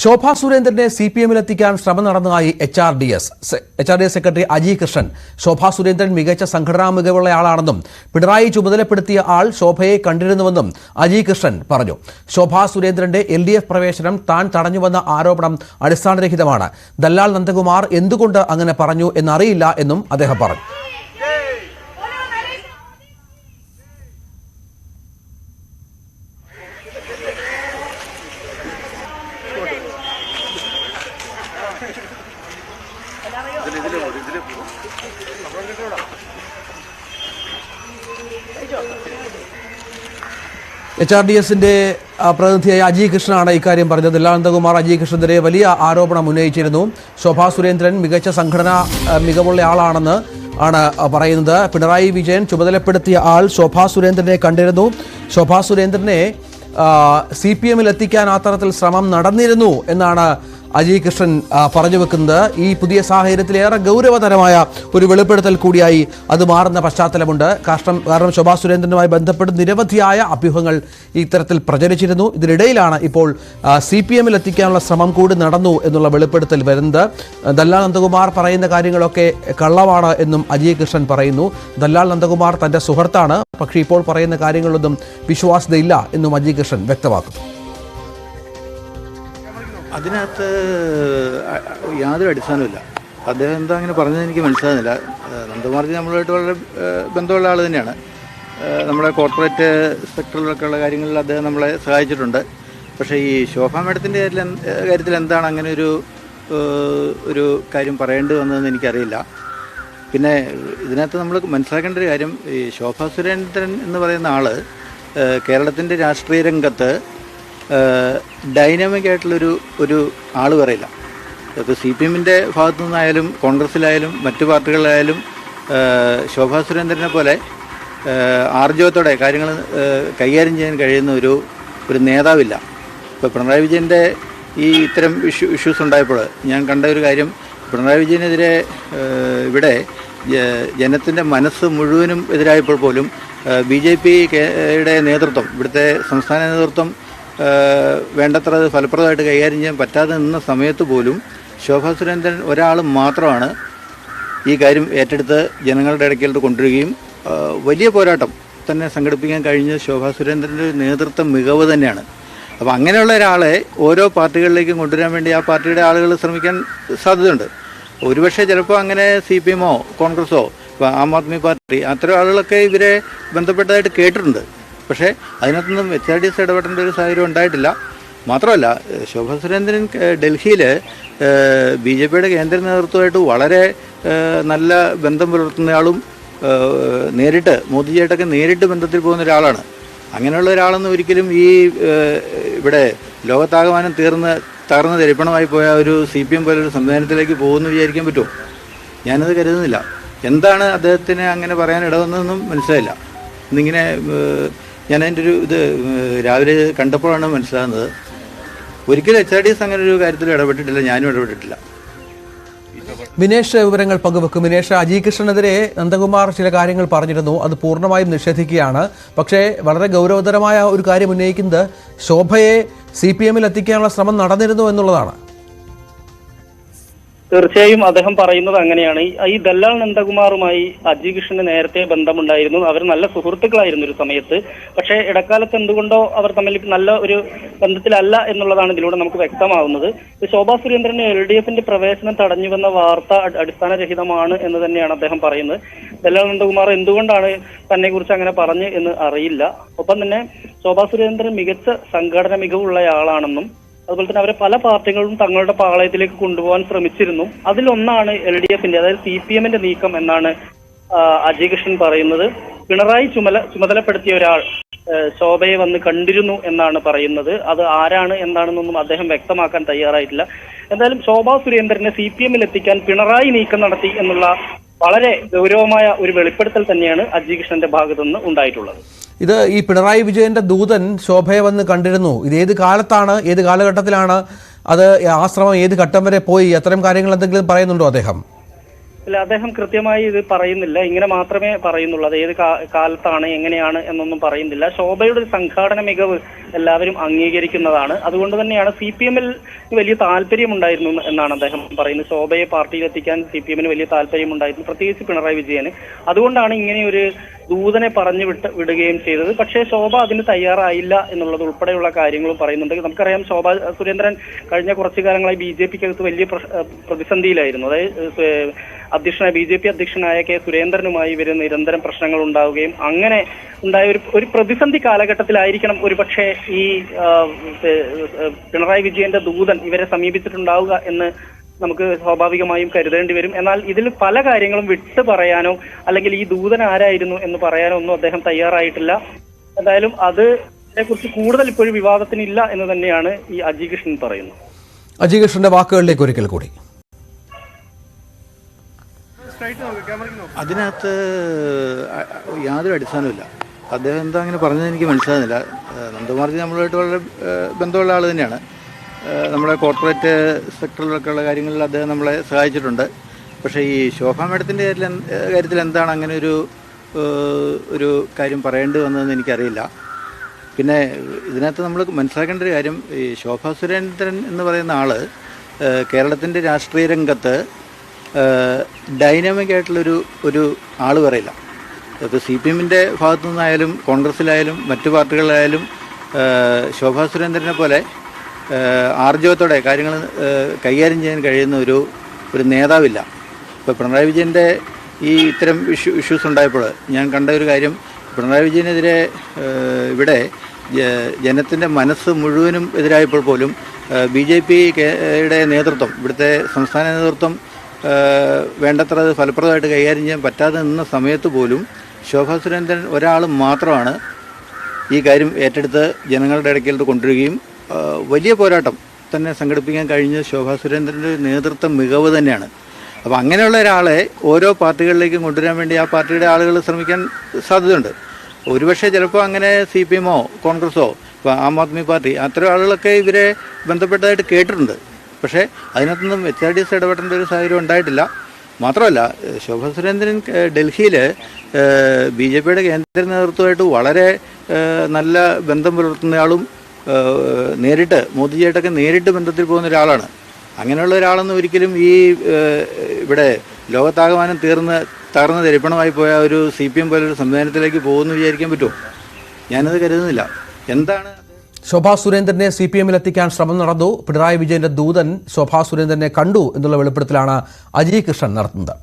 ശോഭാ സുരേന്ദ്രനെ C P എമ്മിലെത്തിക്കാൻ ശ്രമം നടന്നതായി H R D S. H R D S secretary Aji Krishnan. Shobha Surendran മികച്ച സംഘടനാ മികവുള്ളയാളാണെന്നും പിണറായി ചുമതലപ്പെടുത്തിയ ആൾ ശോഭയെ കണ്ടിരുന്നുവെന്നും അജി കൃഷ്ണൻ പറഞ്ഞു. ശോഭാ സുരേന്ദ്രന്റെ എൽ ഡി എഫ് പ്രവേശനം താൻ തടഞ്ഞുവെന്ന ആരോപണം അടിസ്ഥാനരഹിതമാണ്. ദല്ലാൽ നന്ദകുമാർ എന്തുകൊണ്ട് അങ്ങനെ പറഞ്ഞു എന്നറിയില്ല എന്നും അദ്ദേഹം പറഞ്ഞു. എച്ച് ആർ ഡി എസിന്റെ പ്രതിനിധിയായ അജയ് കൃഷ്ണനാണ് ഇക്കാര്യം പറഞ്ഞത്. ലളിതകുമാർ അജയ് കൃഷ്ണനെതിരെ വലിയ ആരോപണം ഉന്നയിച്ചിരുന്നു. ശോഭാ സുരേന്ദ്രൻ മികച്ച സംഘടനാ മികവുള്ള ആളാണെന്ന് ആണ് പറയുന്നത്. പിണറായി വിജയൻ ചുമതലപ്പെടുത്തിയ ആൾ ശോഭാ സുരേന്ദ്രനെ കണ്ടിരുന്നു. ശോഭാ സുരേന്ദ്രനെ സി പി എമ്മിൽ എത്തിക്കാൻ ആ തരത്തിൽ ശ്രമം നടന്നിരുന്നു എന്നാണ് അജയ് കൃഷ്ണൻ പറഞ്ഞു വെക്കുന്നത് ഈ പുതിയ സാഹചര്യത്തിൽ ഏറെ ഗൗരവതരമായ ഒരു വെളിപ്പെടുത്തൽ കൂടിയായി അത് മാറുന്ന പശ്ചാത്തലമുണ്ട്. കാരണം കാരണം ശോഭാ സുരേന്ദ്രനുമായി ബന്ധപ്പെട്ട് നിരവധിയായ അഭ്യൂഹങ്ങൾ ഇത്തരത്തിൽ പ്രചരിച്ചിരുന്നു. ഇതിനിടയിലാണ് ഇപ്പോൾ സി പി എമ്മിൽ എത്തിക്കാനുള്ള ശ്രമം കൂടി നടന്നു എന്നുള്ള വെളിപ്പെടുത്തൽ വരുന്നത്. ദല്ലാൽ നന്ദകുമാർ പറയുന്ന കാര്യങ്ങളൊക്കെ കള്ളമാണ് എന്നും അജയ് കൃഷ്ണൻ പറയുന്നു. ദല്ലാൽ നന്ദകുമാർ തന്റെ സുഹൃത്താണ്. പക്ഷേ ഇപ്പോൾ പറയുന്ന കാര്യങ്ങളൊന്നും വിശ്വാസ്യതയില്ല എന്നും അജയ് കൃഷ്ണൻ വ്യക്തമാക്കുന്നു. അതിനകത്ത് യാതൊരു അടിസ്ഥാനമില്ല അദ്ദേഹം എന്താ അങ്ങനെ പറഞ്ഞത് എനിക്ക് മനസ്സിലാകുന്നില്ല. നന്ദകുമാർജി നമ്മളുമായിട്ട് വളരെ ബന്ധമുള്ള ആൾ തന്നെയാണ്. നമ്മുടെ കോർപ്പറേറ്റ് സെക്ടറിലൊക്കെ ഉള്ള കാര്യങ്ങളിൽ അദ്ദേഹം നമ്മളെ സഹായിച്ചിട്ടുണ്ട്. പക്ഷേ ഈ ശോഭ മേഡത്തിന്റെ കാര്യത്തിൽ എന്താണ് അങ്ങനെ ഒരു ഒരു കാര്യം പറയേണ്ടി വന്നതെന്ന് എനിക്കറിയില്ല. പിന്നെ ഇതിനകത്ത് നമ്മൾ മനസ്സിലാക്കേണ്ട ഒരു കാര്യം ഈ ശോഭാ സുരേന്ദ്രൻ എന്ന് പറയുന്ന ആൾ കേരളത്തിന്റെ രാഷ്ട്രീയ രംഗത്ത് ഡൈനാമിക് ആയിട്ടുള്ളൊരു ഒരു ആൾ പറയില്ല. ഇപ്പോൾ സി പി എമ്മിന്റെ ഭാഗത്തു നിന്നായാലും കോൺഗ്രസ്സിലായാലും മറ്റു പാർട്ടികളിലായാലും ശോഭാ സുരേന്ദ്രനെ പോലെ ആർജവത്തോടെ കാര്യങ്ങൾ കൈകാര്യം ചെയ്യാൻ കഴിയുന്ന ഒരു ഒരു നേതാവില്ല. ഇപ്പോൾ പിണറായി വിജയന്റെ ഈ ഇത്തരം ഇഷ്യൂ ഇഷ്യൂസ് ഉണ്ടായപ്പോൾ ഞാൻ കണ്ട ഒരു കാര്യം പിണറായി വിജയനെതിരെ ഇവിടെ ജനത്തിന്റെ മനസ്സ് മുഴുവനും എതിരായപ്പോൾ പോലും ബി ജെ പിയുടെ നേതൃത്വം ഇവിടുത്തെ സംസ്ഥാന നേതൃത്വം വേണ്ടത്ര അത് ഫലപ്രദമായിട്ട് കൈകാര്യം ചെയ്യാൻ പറ്റാതെ നിന്ന സമയത്ത് പോലും ശോഭാ സുരേന്ദ്രൻ ഒരാൾ മാത്രമാണ് ഈ കാര്യം ഏറ്റെടുത്ത് ജനങ്ങളുടെ ഇടയ്ക്കിലോട്ട് കൊണ്ടുവരികയും വലിയ പോരാട്ടം തന്നെ സംഘടിപ്പിക്കാൻ കഴിഞ്ഞ ശോഭാ സുരേന്ദ്രന്റെ നേതൃത്വ മികവ് തന്നെയാണ്. അപ്പോൾ അങ്ങനെയുള്ള ഒരാളെ ഓരോ പാർട്ടികളിലേക്കും കൊണ്ടുവരാൻ വേണ്ടി ആ പാർട്ടിയുടെ ആളുകൾ ശ്രമിക്കാൻ സാധ്യതയുണ്ട്. ഒരുപക്ഷെ ചിലപ്പോൾ അങ്ങനെ സി പി എമ്മോ കോൺഗ്രസോ ആം ആദ്മി പാർട്ടി അത്തരം ആളുകളൊക്കെ ഇവരെ ബന്ധപ്പെട്ടതായിട്ട് കേട്ടിട്ടുണ്ട്. പക്ഷേ അതിനകത്തൊന്നും എച്ച് ആർ ഡി എസ് ഇടപെടേണ്ട ഒരു സാഹചര്യം ഉണ്ടായിട്ടില്ല. മാത്രമല്ല ശോഭ സുരേന്ദ്രൻ ഡൽഹിയിൽ ബി ജെ പിയുടെ കേന്ദ്ര നേതൃത്വമായിട്ട് വളരെ നല്ല ബന്ധം പുലർത്തുന്നയാളും നേരിട്ട് മോദിജിയായിട്ടൊക്കെ നേരിട്ട് ബന്ധത്തിൽ പോകുന്ന ഒരാളാണ്. അങ്ങനെയുള്ള ഒരാളൊന്നും ഒരിക്കലും ഈ ഇവിടെ ലോകത്താകമാനം തീർന്ന് തകർന്ന് തരിപ്പണമായി പോയ ഒരു സി പി എം പോലൊരു സംവിധാനത്തിലേക്ക് പോകുമെന്ന് വിചാരിക്കാൻ പറ്റുമോ? ഞാനത് കരുതുന്നില്ല. എന്താണ് അദ്ദേഹത്തിന് അങ്ങനെ പറയാൻ ഇടവന്നതെന്നും മനസ്സിലായില്ല. ഇന്നിങ്ങനെ ഞാൻ അതിന്റെ ഒരു ഇത് രാവിലെ കണ്ടപ്പോഴാണ് മനസ്സിലാകുന്നത്. ഒരിക്കലും എച്ച് ആർ ഡി എസ് അങ്ങനെ ഒരു കാര്യത്തിൽ ഇടപെട്ടിട്ടില്ല ഞാനും ഇടപെട്ടിട്ടില്ല. മിനേഷ് വിവരങ്ങൾ പങ്കുവെക്കും. മിനേഷ് അജി കൃഷ്ണനെതിരെ നന്ദകുമാർ ചില കാര്യങ്ങൾ പറഞ്ഞിരുന്നു. അത് പൂർണമായും നിഷേധിക്കുകയാണ്. പക്ഷേ വളരെ ഗൗരവതരമായ ഒരു കാര്യം ഉന്നയിക്കുന്നത് ശോഭയെ സി പി എമ്മിൽ എത്തിക്കാനുള്ള ശ്രമം നടന്നിരുന്നു എന്നുള്ളതാണ്. തീർച്ചയായും അദ്ദേഹം പറയുന്നത് അങ്ങനെയാണ്. ഈ- ദല്ലാൽ നന്ദകുമാറുമായി അജി കൃഷ്ണന് നേരത്തെ ബന്ധമുണ്ടായിരുന്നു. അവർ നല്ല സുഹൃത്തുക്കളായിരുന്നു ഒരു സമയത്ത്. പക്ഷേ ഇടക്കാലത്ത് എന്തുകൊണ്ടോ അവർ തമ്മിൽ നല്ല ഒരു ബന്ധത്തിലല്ല എന്നുള്ളതാണ് ഇതിലൂടെ നമുക്ക് വ്യക്തമാവുന്നത്. ശോഭാ സുരേന്ദ്രന് എൽ ഡി എഫിന്റെ പ്രവേശനം തടഞ്ഞുവെന്ന വാർത്ത അടി- അടിസ്ഥാനരഹിതമാണ് എന്ന് തന്നെയാണ് അദ്ദേഹം പറയുന്നത്. ദല്ലാൽ നന്ദകുമാർ എന്തുകൊണ്ടാണ് തന്നെ കുറിച്ച് അങ്ങനെ പറഞ്ഞ് എന്ന് അറിയില്ല. ഒപ്പം തന്നെ ശോഭാ സുരേന്ദ്രൻ മികച്ച സംഘടന മികവുള്ളയാളാണെന്നും അതുപോലെ തന്നെ അവരെ പല പാർട്ടികളും തങ്ങളുടെ പാളയത്തിലേക്ക് കൊണ്ടുപോകാൻ ശ്രമിച്ചിരുന്നു. അതിലൊന്നാണ് എൽ ഡി എഫിന്റെ അതായത് സി പി എമ്മിന്റെ നീക്കം എന്നാണ് അജയ് കൃഷ്ണൻ പറയുന്നത്. പിണറായി ചുമല ചുമതലപ്പെടുത്തിയ ഒരാൾ ശോഭയെ വന്ന് കണ്ടിരുന്നു എന്നാണ് പറയുന്നത്. അത് ആരാണ് എന്താണെന്നൊന്നും അദ്ദേഹം വ്യക്തമാക്കാൻ തയ്യാറായിട്ടില്ല. എന്തായാലും ശോഭാ സുരേന്ദ്രനെ സി പി എമ്മിൽ എത്തിക്കാൻ പിണറായി നീക്കം നടത്തി എന്നുള്ള വളരെ ഗൗരവമായ ഒരു വെളിപ്പെടുത്തൽ തന്നെയാണ് അജയ് കൃഷ്ണന്റെ ഭാഗത്തുനിന്ന് ഉണ്ടായിട്ടുള്ളത്. ഇത് ഈ പിണറായി വിജയന്റെ ദൂതൻ ശോഭയെ വന്ന് കണ്ടിരുന്നു. ഇത് ഏത് കാലത്താണ് ഏത് കാലഘട്ടത്തിലാണ് അത് ആശ്രമം ശ്രമം ഏത് ഘട്ടം വരെ പോയി? അത്തരം കാര്യങ്ങൾ എന്തെങ്കിലും പറയുന്നുണ്ടോ അദ്ദേഹം? അല്ല അദ്ദേഹം കൃത്യമായി ഇത് പറയുന്നില്ല. ഇങ്ങനെ മാത്രമേ പറയുന്നുള്ളൂ. അത് ഏത് കാലത്താണ് എങ്ങനെയാണ് എന്നൊന്നും പറയുന്നില്ല. ശോഭയുടെ ഒരു സംഘാടന മികവ് എല്ലാവരും അംഗീകരിക്കുന്നതാണ്. അതുകൊണ്ട് തന്നെയാണ് സി പി എമ്മിൽ വലിയ താല്പര്യമുണ്ടായിരുന്നു എന്നാണ് അദ്ദേഹം പറയുന്നത്. ശോഭയെ പാർട്ടിയിൽ എത്തിക്കാൻ സി പി എമ്മിന് വലിയ താല്പര്യമുണ്ടായിരുന്നു. പ്രത്യേകിച്ച് പിണറായി വിജയന്. അതുകൊണ്ടാണ് ഇങ്ങനെ ഒരു ദൂതനെ പറഞ്ഞു വിട്ട് വിടുകയും ചെയ്തത്. പക്ഷേ ശോഭ അതിന് തയ്യാറായില്ല എന്നുള്ളത് ഉൾപ്പെടെയുള്ള കാര്യങ്ങളും പറയുന്നുണ്ട്. നമുക്കറിയാം ശോഭ സുരേന്ദ്രൻ കഴിഞ്ഞ കുറച്ചു കാലങ്ങളായി ബി ജെ പിക്കകത്ത് വലിയ പ്രതിസന്ധിയിലായിരുന്നു. അതായത് അധ്യക്ഷനായ ബി ജെ പി അധ്യക്ഷനായ കെ സുരേന്ദ്രനുമായി ഇവർ നിരന്തരം പ്രശ്നങ്ങൾ ഉണ്ടാവുകയും അങ്ങനെ ഉണ്ടായ ഒരു ഒരു പ്രതിസന്ധി കാലഘട്ടത്തിലായിരിക്കണം ഒരുപക്ഷെ ഈ പിണറായി വിജയന്റെ ദൂതൻ ഇവരെ സമീപിച്ചിട്ടുണ്ടാവുക എന്ന് നമുക്ക് സ്വാഭാവികമായും കരുതേണ്ടി വരും. എന്നാൽ ഇതിൽ പല കാര്യങ്ങളും വിട്ടു പറയാനോ അല്ലെങ്കിൽ ഈ ദൂതൻ ആരായിരുന്നു എന്ന് പറയാനോ ഒന്നും അദ്ദേഹം തയ്യാറായിട്ടില്ല. എന്തായാലും അത് കുറിച്ച് കൂടുതൽ ഇപ്പോഴും വിവാദത്തിനില്ല എന്ന് തന്നെയാണ് ഈ അജി കൃഷ്ണൻ പറയുന്നത്. അജി കൃഷ്ണന്റെ വാക്കുകളിലേക്ക് ഒരിക്കൽ കൂടി. അതിനകത്ത് യാതൊരു അടിസ്ഥാനമില്ല അദ്ദേഹം എന്താ അങ്ങനെ പറഞ്ഞത് എനിക്ക് മനസ്സിലാകുന്നില്ല. നന്ദകുമാർജി നമ്മളുമായിട്ട് വളരെ ബന്ധമുള്ള ആൾ തന്നെയാണ്. ഏഹ് നമ്മുടെ കോർപ്പറേറ്റ് സെക്ടറിലൊക്കെ ഉള്ള കാര്യങ്ങളിൽ അദ്ദേഹം നമ്മളെ സഹായിച്ചിട്ടുണ്ട്. പക്ഷേ ഈ ശോഭാ മേഡത്തിന്റെ കാര്യത്തിൽ എന്താണ് അങ്ങനെ ഒരു ഒരു കാര്യം പറയേണ്ടി വന്നതെന്ന് എനിക്കറിയില്ല. പിന്നെ ഇതിനകത്ത് നമ്മൾ മനസ്സിലാക്കേണ്ട ഒരു കാര്യം ഈ ശോഭാ സുരേന്ദ്രൻ എന്ന് പറയുന്ന ആൾ കേരളത്തിന്റെ രാഷ്ട്രീയ രംഗത്ത് ഡൈനാമിക് ആയിട്ടുള്ളൊരു ഒരു ആൾ പറയില്ല. ഇപ്പോൾ സി പി എമ്മിന്റെ ഭാഗത്തു നിന്നായാലും കോൺഗ്രസ്സിലായാലും മറ്റു പാർട്ടികളിലായാലും ശോഭാ സുരേന്ദ്രനെ പോലെ ആർജവത്തോടെ കാര്യങ്ങൾ കൈകാര്യം ചെയ്യാൻ കഴിയുന്ന ഒരു ഒരു നേതാവില്ല. ഇപ്പോൾ പിണറായി വിജയന്റെ ഈ ഇത്തരം ഇഷ്യൂ ഇഷ്യൂസ് ഉണ്ടായപ്പോൾ ഞാൻ കണ്ട ഒരു കാര്യം പിണറായി വിജയനെതിരെ ഇവിടെ ജനത്തിന്റെ മനസ്സ് മുഴുവനും എതിരായപ്പോൾ പോലും ബി ജെ പിയുടെ നേതൃത്വം ഇവിടുത്തെ സംസ്ഥാന നേതൃത്വം വേണ്ടത്ര അത് ഫലപ്രദമായിട്ട് കൈകാര്യം ചെയ്യാൻ പറ്റാതെ നിന്ന സമയത്ത് പോലും ശോഭാ സുരേന്ദ്രൻ ഒരാൾ മാത്രമാണ് ഈ കാര്യം ഏറ്റെടുത്ത് ജനങ്ങളുടെ ഇടയ്ക്കൽ കൊണ്ടുവരികയും വലിയ പോരാട്ടം തന്നെ സംഘടിപ്പിക്കാൻ കഴിഞ്ഞ ശോഭാ സുരേന്ദ്രന്റെ നേതൃത്വം മികവ് തന്നെയാണ്. അപ്പോൾ അങ്ങനെയുള്ള ഒരാളെ ഓരോ പാർട്ടികളിലേക്കും കൊണ്ടുവരാൻ വേണ്ടി ആ പാർട്ടിയുടെ ആളുകൾ ശ്രമിക്കാൻ സാധ്യതയുണ്ട്. ഒരുപക്ഷെ ചിലപ്പോൾ അങ്ങനെ സി പി എമ്മോ കോൺഗ്രസോ ഇപ്പോൾ ആം ആദ്മി പാർട്ടി അത്തരം ആളുകളൊക്കെ ഇവരെ ബന്ധപ്പെട്ടതായിട്ട് കേട്ടിട്ടുണ്ട്. പക്ഷേ അതിനകത്തൊന്നും എച്ച് ആർ ഡി എസ് ഇടപെടേണ്ട ഒരു സാഹചര്യം ഉണ്ടായിട്ടില്ല. മാത്രമല്ല ശോഭാ സുരേന്ദ്രൻ ഡൽഹിയിൽ ബി ജെ പിയുടെ കേന്ദ്ര നേതൃത്വമായിട്ട് വളരെ നല്ല ബന്ധം പുലർത്തുന്നയാളും നേരിട്ട് മോദിജിയായിട്ടൊക്കെ നേരിട്ട് ബന്ധത്തിൽ പോകുന്ന ഒരാളാണ്. അങ്ങനെയുള്ള ഒരാളൊന്നും ഒരിക്കലും ഈ ഇവിടെ ലോകത്താകമാനം തീർന്ന് തകർന്ന് തരിപ്പണമായി പോയ ഒരു സി പി എം പോലൊരു സംവിധാനത്തിലേക്ക് പോകുമെന്ന് വിചാരിക്കാൻ പറ്റുമോ? ഞാനത് കരുതുന്നില്ല. എന്താണ് ശോഭാ സുരേന്ദ്രനെ സി പി എമ്മിൽ എത്തിക്കാൻ ശ്രമം നടന്നു. പിണറായി വിജയന്റെ ദൂതൻ ശോഭാ സുരേന്ദ്രനെ കണ്ടു എന്നുള്ള വെളിപ്പെടുത്തലാണ് അജയ് കൃഷ്ണൻ നടത്തുന്നത്.